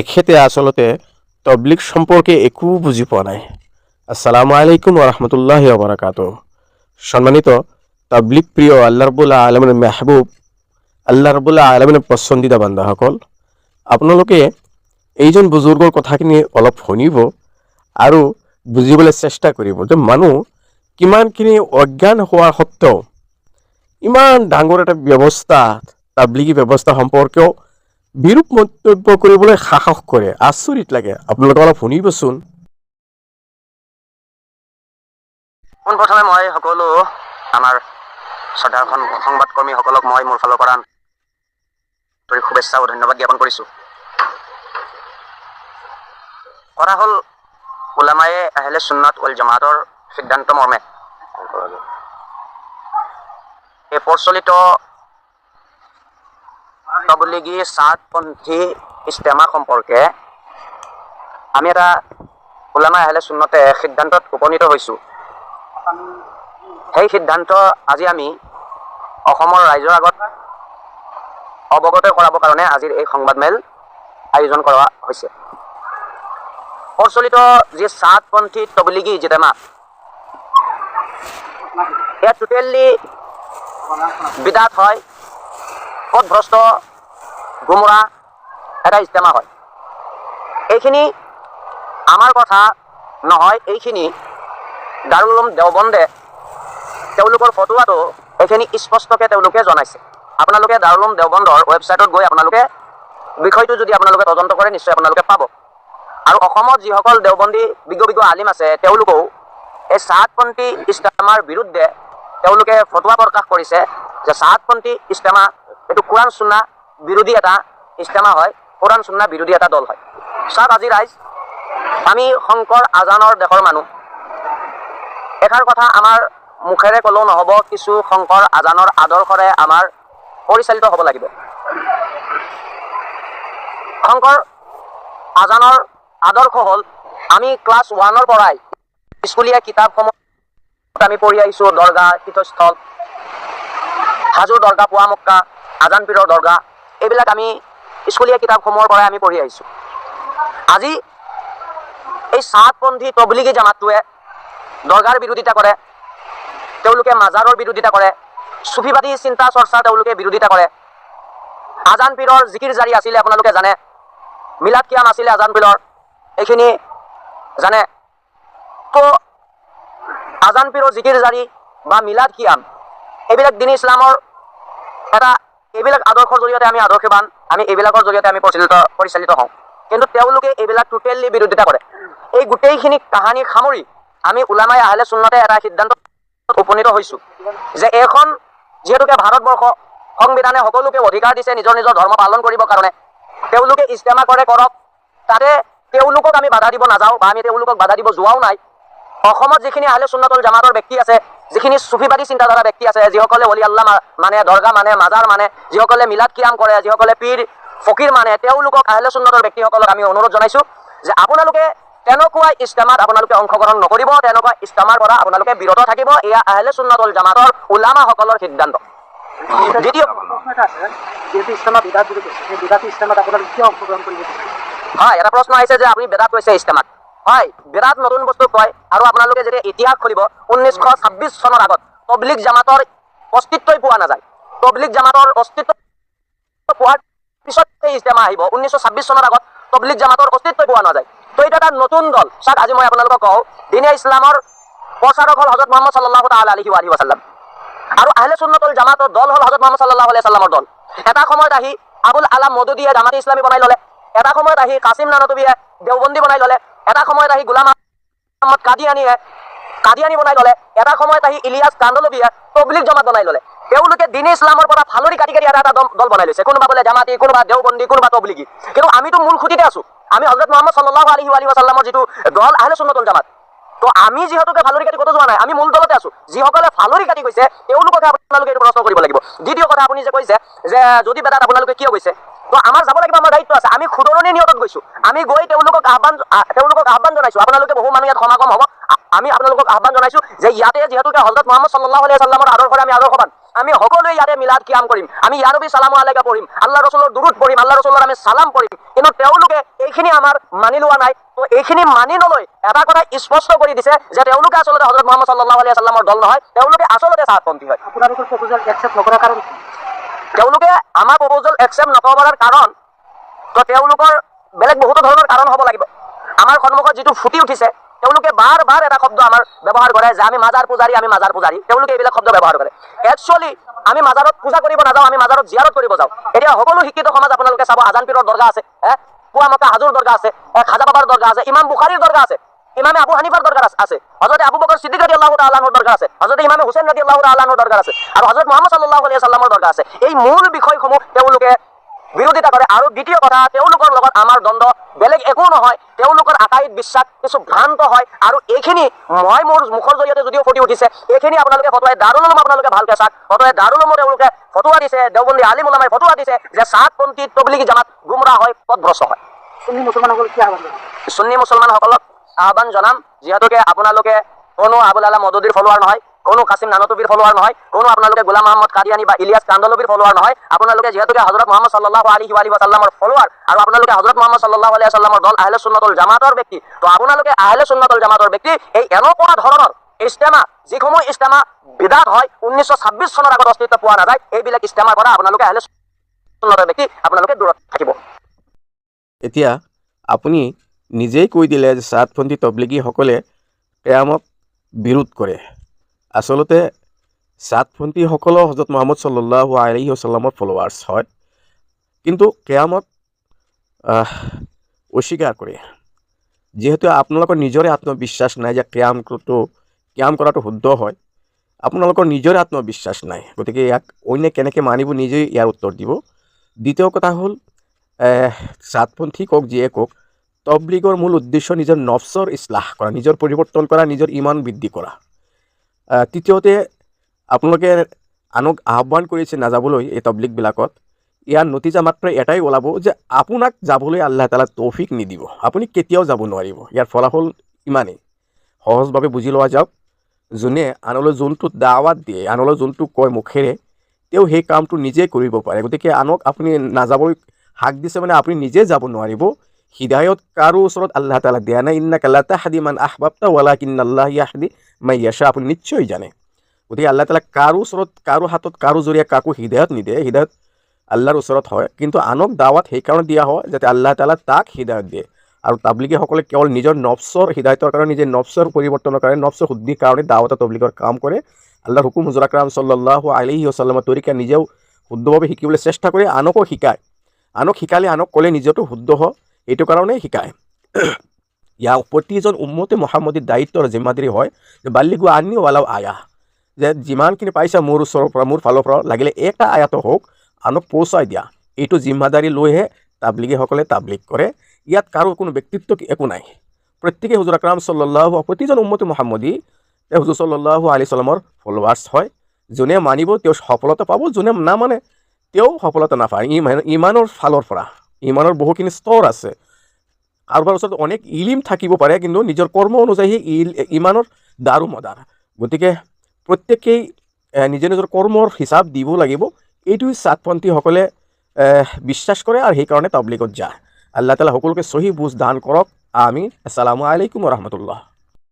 এখেতে আচলতে তবলিক সম্পর্কে একো বুজি পোৱা নাই। আসসালামু আলাইকুম ওরহমতুল্লাহ বারাকাত সম্মানিত তবলিক প্রিয় আল্লাহ রবুল্লাহ আলমিনের মেহবুব, আল্লাহ রবুল্লাহ আলমিনের পচন্দিদা বান্দাসকল, আপোনালোকে এইজন বুজুৰ্গৰ কথাখিনি অলপ শুনিব আৰু বুজিবলৈ চেষ্টা কৰিব যে মানুহ কিমানখিনি অজ্ঞান হোৱাৰ সত্ত্বেও ইমান ডাঙৰ এটা ব্যৱস্থা, তাবলিগী ব্যৱস্থা সম্পৰ্কেও বিৰূপ মন্তব্য কৰিবলৈ সাহস কৰে। আচৰিত লাগে। আপোনালোকে অলপ শুনিবচোন। পোনপ্ৰথমে মই সকলো আমাৰ শ্ৰদ্ধাৰ সংবাদকৰ্মীসকলক মই মোৰ ফালৰ পৰা আন্তৰিক শুভেচ্ছা ধন্যবাদ জ্ঞাপন কৰিছোঁ। কথা হ'ল ওলামায়ে আহলে সুন্নত ৱল জমাতৰ সিদ্ধান্ত মৰ্মে। এই প্ৰচলিত তবলিগী চাদপন্থী ইস্তেমা সম্পৰ্কে আমি এটা ওলামাই আহলে সুন্নতে সিদ্ধান্তত উপনীত হৈছোঁ। সেই সিদ্ধান্ত আজি আমি অসমৰ ৰাইজৰ আগত অৱগত কৰাবৰ কাৰণে আজিৰ এই সংবাদমেল আয়োজন কৰা হৈছে। প্ৰচলিত যি চাদপন্থী তবলিগী জিতেমা ইয়াত টোটেলি বিদাত হয়। পথভ্ৰষ্ট গুমৰা এটা ইস্তেমা হয়। এইখিনি আমাৰ কথা নহয়, এইখিনি দাৰুল দেওবন্দে তেওঁলোকৰ ফটোৱাটো এইখিনি স্পষ্টকৈ তেওঁলোকে জনাইছে। আপোনালোকে দাৰুলুম দেওবন্দৰ ৱেবছাইটত গৈ আপোনালোকে বিষয়টো যদি আপোনালোকে তদন্ত কৰে, নিশ্চয় আপোনালোকে পাব। আৰু অসমত যিসকল দেওবন্দী, বিজ্ঞ বিজ্ঞ আলিম আছে, তেওঁলোকেও এই চাহাদপন্থী ইষ্টেমাৰ বিৰুদ্ধে তেওঁলোকে ফটোৱা প্ৰকাশ কৰিছে যে চাহাদপন্থী ইষ্টেমা এইটো কোৰাণ চুন্না বিৰোধী এটা ইষ্টেমা হয়। কোৰাণ চুন্না বিৰোধী এটা দল হয়। চাওক আজি, ৰাইজ, আমি শংকৰ আজানৰ দেশৰ মানুহ। এষাৰ কথা আমাৰ মুখেৰে ক'লেও নহ'ব, কিছু শংকৰ আজানৰ আদৰ্শৰে আমাৰ পৰিচালিত হ'ব লাগিব। শংকৰ আজানৰ আদৰ্শ হ'ল, আমি ক্লাছ ওৱানৰ পৰাই স্কুলীয়া কিতাপসমূহ আমি পঢ়ি আহিছোঁ, দৰগাহ, তীৰ্থস্থল, হাজোৰ দৰগাহ, পোৱা মক্কা আজান পীৰৰ দৰগাহ এইবিলাক আমি স্কুলীয়া কিতাপসমূহৰ পৰাই আমি পঢ়ি আহিছোঁ। আজি এই চাহপন্থী তবলিগী জামাতটোৱে দৰগাৰ বিৰোধিতা কৰে, তেওঁলোকে মাজাৰৰ বিৰোধিতা কৰে, চুফিবাদী চিন্তা চৰ্চা তেওঁলোকে বিৰোধিতা কৰে। আজান পীৰৰ জিকিৰ জাৰি আছিলে, আপোনালোকে জানে। মিলাদ কিয়াম আছিলে আজান পীৰৰ, এইখিনি জানে। তো আজান পীৰৰ জিকিৰ জাৰি বা মিলাদ কিয়াম, এইবিলাক দিন ইছলামৰ এটা এইবিলাক আদৰ্শৰ জৰিয়তে আমি আদৰ্শবান, আমি এইবিলাকৰ জৰিয়তে আমি পৰিচালিত পৰিচালিত হওঁ। কিন্তু তেওঁলোকে এইবিলাক টোটেলি বিৰোধিতা কৰে। এই গোটেইখিনি কাহানী সামৰি আমি ওলামাই আহলে চুন্নতে এটা সিদ্ধান্ত উপনীত হৈছোঁ যে এইখন যিহেতুকে ভাৰতবৰ্ষ সংবিধানে সকলোকে অধিকাৰ দিছে, নিজৰ নিজৰ ধৰ্ম পালন কৰিবৰ কাৰণে, তেওঁলোকে ইস্তেমা কৰে কৰক, তাতে তেওঁলোকক আমি বাধা দিব নাযাওঁ বা আমি তেওঁলোকক বাধা দিব যোৱাও নাই। অসমত যিখিনি আহলে সুন্নতল জামাতৰ ব্যক্তি আছে যিখিনি চুফিবাদী চিন্তাধাৰা ব্যক্তি আছে যিসকলে অলি আল্লাহ মানে দৰগা মানে মাজাৰ মানে যিসকলে মিলাদ কিয়াম কৰে যিসকলে পীৰ ফকীৰ মানে তেওঁলোকক আহলে সুন্নতৰ ব্যক্তিসকলক আমি অনুৰোধ জনাইছোঁ যে আপোনালোকে তেনেকুৱা ইস্তেমাত আপোনালোকে অংশগ্ৰহণ নকৰিব তেনেকুৱা ইস্তেমাৰ পৰা আপোনালোকে বিৰত থাকিব এয়া আহলে সুন্নতল জামাতৰ ওলামাসকলৰ সিদ্ধান্ত। দ্বিতীয় হয় এটা প্ৰশ্ন আহিছে যে আপুনি বেদাত কৈছে ইস্তেমাত হয়। বিৰাট নতুন বস্তু কয় আৰু আপোনালোকে যেতিয়া ইতিহাস খুলিব, ঊনৈছশ ছাব্বিছ চনৰ আগত তবলিক জামাতৰ অস্তিত্বই পোৱা নাযায়। তবলিক জামাতৰ অস্তিত্ব পোৱাৰ পিছত এই ইস্তেমা আহিব। ঊনৈছশ ছাব্বিছ চনৰ আগত তবলিক জামাতৰ অস্তিত্বই পোৱা নাযায়। তো এইটো এটা নতুন দল। চাওক, আজি মই আপোনালোকক কওঁ, দিনে ইছলামৰ প্ৰচাৰক হ'ল হজৰত মহম্মদ চাল্লাহ তাল আলহি আলহি ৱাচাল্লাম আৰু আহলে সুন্নতুল জামাতৰ দল হ'ল হজৰত মহম্মদ চাল্লাহ সাল্লামৰ দল। এটা সময়ত আহি আবুল আলাম মদুদিয়ে জামাতে ইছলামী বনাই ল'লে। এটা সময়ত আহি কাছিম নানতবিয়ে দেওবন্দী বনাই ল'লে। এটা সময়ত আহি গোলাম আহমদ কাদিয়ানীয়ে কাদিয়ানী বনাই ল'লে। এটা সময়ত আহি ইলিয়াছ কান্দলবিয়ে তবলিক জমাত বনাই ল'লে। তেওঁলোকে দিনে ইছলামৰ পৰা ফালৰি কাটি কাটি এটা এটা দল- বনাই লৈছে। কোনোবা বোলে জামাতি, কোনোবা দেওবন্দী, কোনোবা তবলিগী। কিন্তু আমিতো মূল খুঁটিতে আছো। আমি হজৰত মহম্মদ চাল্লাহ আলহি আলহি ৱাচাল্লামৰ যিটো দল, আহলে সুন্নতুল জামাত। তো আমি যিহেতুকে ফালৰি কাটি ক'তো যোৱা নাই, আমি মূল দলতে আছো। যিসকলে ফালৰি কাটি গৈছে তেওঁলোককে আপোনালোকে এইটো প্ৰশ্ন কৰিব লাগিব। দ্বিতীয় কথা আপুনি যে কৈছে যে, যদি বেদাত আপোনালোকে কিয় গৈছে? তো আমাৰ যাব লাগিব, আমাৰ দায়িত্ব আছে। আমি শুধৰণি নিয়তত গৈছো। আমি গৈ তেওঁলোকক আহ্বান তেওঁলোকক আহ্বান জনাইছো। আপোনালোকে বহু মানুহ ইয়াত সমাগম হ'ব। আমি আপোনালোকক আহ্বান জনাইছো যে ইয়াতে যিহেতুকে হজৰত মহম্মদ চাল্লাহ আলিয়া চাল্লামৰ আদৰ্শৰে আমি আদৰ্শবান আমি সকলোৱে ইয়াতে মিলাদ কিয়াম কৰিম। আমি ইয়াৰ নবী চালাম আলাইকা পঢ়িম। আল্লাহ ৰচুলৰ দুৰুদ পঢ়িম। আল্লাহ ৰচুলৰ আমি চালাম পঢ়িম। কিন্তু তেওঁলোকে এইখিনি আমাৰ মানি লোৱা নাই। তো এইখিনি মানি নলৈ এটা কথা স্পষ্ট কৰি দিছে যে তেওঁলোকে আচলতে হজৰত মোহাম্মদ চাল্লাহ আলিয়া চাল্লামৰ দল নহয়। তেওঁলোকে আচলতে চাহপন্থী হয়। আপোনালোকৰ? তেওঁলোকে আমাৰ প্ৰপ'জেল একচেপ্ট নকৰাৰ কাৰণ, তো তেওঁলোকৰ বেলেগ বহুতো ধৰণৰ কাৰণ হ'ব লাগিব। আমাৰ সন্মুখত যিটো ফুটি উঠিছে, তেওঁলোকে বাৰ বাৰ এটা শব্দ আমাৰ ব্যৱহাৰ কৰে যে আমি মাজাৰ পূজাৰী, আমি মাজাৰ পূজাৰী। তেওঁলোকে এইবিলাক শব্দ ব্যৱহাৰ কৰে। একচুৱেলি আমি মাজাৰত পূজা কৰিব নাযাওঁ, আমি মাজাৰত জিয়াৰত কৰিব যাওঁ। এতিয়া সকলো শিক্ষিত সমাজ আপোনালোকে চাব, আজান পীৰৰ দৰগা আছে পুৱা মক্কা হাজুৰ দৰগা আছে খাজা বাবাৰ দৰগা আছে, ইমাম বুখাৰীৰ দৰগা আছে। ইমামে আবু হানিফাৰ দৰকাৰ আছে। হজৰতে আবু বকৰ সিদ্দিক ৰাদি আল্লাহ তালাহৰ দৰকাৰ আছে। হজৰতে ইমামে হুছেইন ৰাদি আল্লাহ তালাহৰ দৰকাৰ আছে। আৰু হজৰত মোহাম্মদ সাল্লাহ আলিয়া সাল্লামৰ দৰকাৰ আছে। এই মূল বিষয়সমূহ তেওঁলোকে বিৰোধিতা কৰে। আৰু দ্বিতীয় কথা তেওঁলোকৰ লগত আমাৰ দ্বন্দ্ব বেলেগ একো নহয়। তেওঁলোকৰ আটাইত বিশ্বাস কিছু ভ্ৰান্ত হয়। আৰু এইখিনি মই মোৰ মুখৰ জৰিয়তে যদিও ফুটি উঠিছে এইখিনি আপোনালোকে ফটোৱাই দাৰুল উলুম আপোনালোকে ভালকে চাওক। ফটোৱাই দাৰুল উলুমো তেওঁলোকে ফটোৱা দিছে দেওবন্দী আলিম উলামাই ফটোৱা দিছে যে চাহপন্থী তবলিগী জামাত গুমৰা হয় পথভ্ৰষ্ট হয়। সুন্নি মুছলমানসকল? সুন্নী মুছলমানসকলক আহ্বান জনাম, যিহেতুকে আপোনালোকে কোনো আবুল আলা মদুদিৰ ফলোৱাৰ নহয়, কোনো কাছিম নানতুবিৰ ফলোৱাৰ নহয়, কোনো আপোনালোকে গোলাম মহম্মদ কাদিয়ানী বা ইলিয়াছ কান্দলবিৰ ফলোৱাৰ নহয়, আপোনালোকে যিহেতুকে হজৰত মহম্মদ সাল্লাহ আলী আলী সাল্লামৰ ফলোৱাৰ আৰু আপোনালোকে হজৰত মহম্মদ সাল্লাহ আলী সাল্লামৰ দল আহলে সুন্নতল জামাতৰ ব্যক্তি, তো আপোনালোকে আহলে সুন্নতল জামাতৰ ব্যক্তি, এই এনেকুৱা ধৰণৰ ইষ্টেমা যিসমূহ ইষ্টেমা বিদাত হয় ঊনৈছশ ছাব্বিছ চনৰ আগত অস্তিত্ব পোৱা নাযায়, এইবিলাক ইষ্টেমাৰ পৰা আপোনালোকে আহলে সুন্নতৰ ব্যক্তি, আপোনালোকে দূৰত থাকিব। এতিয়া আপুনি নিজেই কৈ দিলে যে চাহপন্থী তবলিগীসকলে কেয়ামক বিৰোধ কৰে। আচলতে চাহপন্থীসকলৰ হজৰত মহম্মদ চল্লাহ আলহি আছাল্লামৰ ফলোৱাৰ্ছ হয় কিন্তু কেয়ামত আহ, অস্বীকাৰ কৰে। যিহেতু আপোনালোকৰ নিজৰে আত্মবিশ্বাস নাই যে কেয়ামটো কেয়াম কৰাটো শুদ্ধ হয়। আপোনালোকৰ নিজৰে আত্মবিশ্বাস নাই গতিকে ইয়াক অন্যে কেনেকৈ মানিব নিজেই ইয়াৰ উত্তৰ দিব। দ্বিতীয় কথা হ'ল চাঁদপন্থী কওক যিয়ে কওক তবলিগৰ মূল উদ্দেশ্য নিজৰ নফচৰ ইছলাহ কৰা, নিজৰ পৰিৱৰ্তন কৰা, নিজৰ ইমান বৃদ্ধি কৰা। তৃতীয়তে, আপোনালোকে আনক আহ্বান কৰিছে নাযাবলৈ এই তবলিগবিলাকত। ইয়াৰ নতিজা মাত্ৰ এটাই ওলাব যে আপোনাক যাবলৈ আল্লাহ তালা তৌফিক নিদিব। আপুনি কেতিয়াও যাব নোৱাৰিব। ইয়াৰ ফলাফল ইমানেই। সহজভাৱে বুজি লোৱা যাওক। যোনে আনলৈ যোনটো দাৱাত দিয়ে, আনলৈ যোনটো কয় মুখেৰে, তেওঁ সেই কামটো নিজে কৰিব পাৰে। গতিকে আনক আপুনি নাযাবলৈ হাক দিছে মানে আপুনি নিজে যাব নোৱাৰিব। হৃদায়ত কাৰো ওচৰত আল্লাহ তালা দিয়া নাই। ইন্না কাল্লা তাহাদি মান আহবাবতা ৱালা কিন্নাল্লাহ ইয়াহদি মাই ইয়াশা। আপুনি নিশ্চয় জানে। গতিকে আল্লাহ তালা কাৰো ওচৰত, কাৰো হাতত, কাৰো জৰিয়ে কাকো হৃদায়ত নিদিয়ে। হৃদায়ত আল্লাহৰ ওচৰত হয়। কিন্তু আনক দাৱাত সেইকাৰণে দিয়া হয় যাতে আল্লাহ তালা তাক হৃদায়ত দিয়ে। আৰু তাবলিগীসকলে কেৱল নিজৰ নফচৰ হৃদায়তৰ কাৰণে নিজে নফচৰ পৰিৱৰ্তনৰ কাৰণে, নফচৰ শুদ্ধিৰ কাৰণে দাৱাত তবলিগৰ কাম কৰে। আল্লাহৰ হুকুম হুজুৰ আকৰাম চল্লাহ আলহি আছাল্লামৰ তৰিকা নিজেও শুদ্ধভাৱে শিকিবলৈ চেষ্টা কৰে। আনকো শিকায়। আনক শিকালে আনক ক'লে নিজেতো শুদ্ধ হ। এইটো কাৰণেই শিকায়। ইয়াৰ প্ৰতিজন উম্মতে মহাম্মদীৰ দায়িত্ব আৰু জিম্মাদাৰী হয় যে বাল্লিগু আনি ৱালাও আয়া। যে যিমানখিনি পাইছা মোৰ ওচৰৰ পৰা, মোৰ ফালৰ পৰা, লাগিলে এটা আয়াতো হওক, আনক পৌঁছাই দিয়া। এইটো জিম্মাদাৰী লৈহে তাবলিগীসকলে তাবলিগ কৰে। ইয়াত কাৰো কোনো ব্যক্তিত্ব একো নাই। প্ৰত্যেকে হুজুৰ আকৰাম চল্লাহ প্ৰতিজন উম্মতি মহাম্মদী, তেওঁ হুজুৰ চল্লাহ আলি চাল্লামৰ ফলোৱাৰ্ছ হয়। যোনে মানিব, তেওঁ সফলতা পাব, যোনে নামানে, তেওঁ সফলতা নাপায়। ইমান, ইমানৰ ফালৰ পৰা। ইমানৰ বহুখিনি স্তৰ আছে। কাৰোবাৰ ওচৰত অনেক ইলিম থাকিব পাৰে, কিন্তু নিজৰ কৰ্ম অনুযায়ী সেই ইল ইমানৰ দাৰো মদাৰ। গতিকে প্ৰত্যেকেই নিজৰ নিজৰ কৰ্মৰ হিচাপ দিব লাগিব। এইটো চাতপন্থীসকলে বিশ্বাস কৰে আৰু সেইকাৰণে তাবলিগত যায়। আল্লাহ তালা সকলোকে চহী বুজ দান কৰক। আমি আসসালামু আলাইকুম ৰহমতুল্লাহ।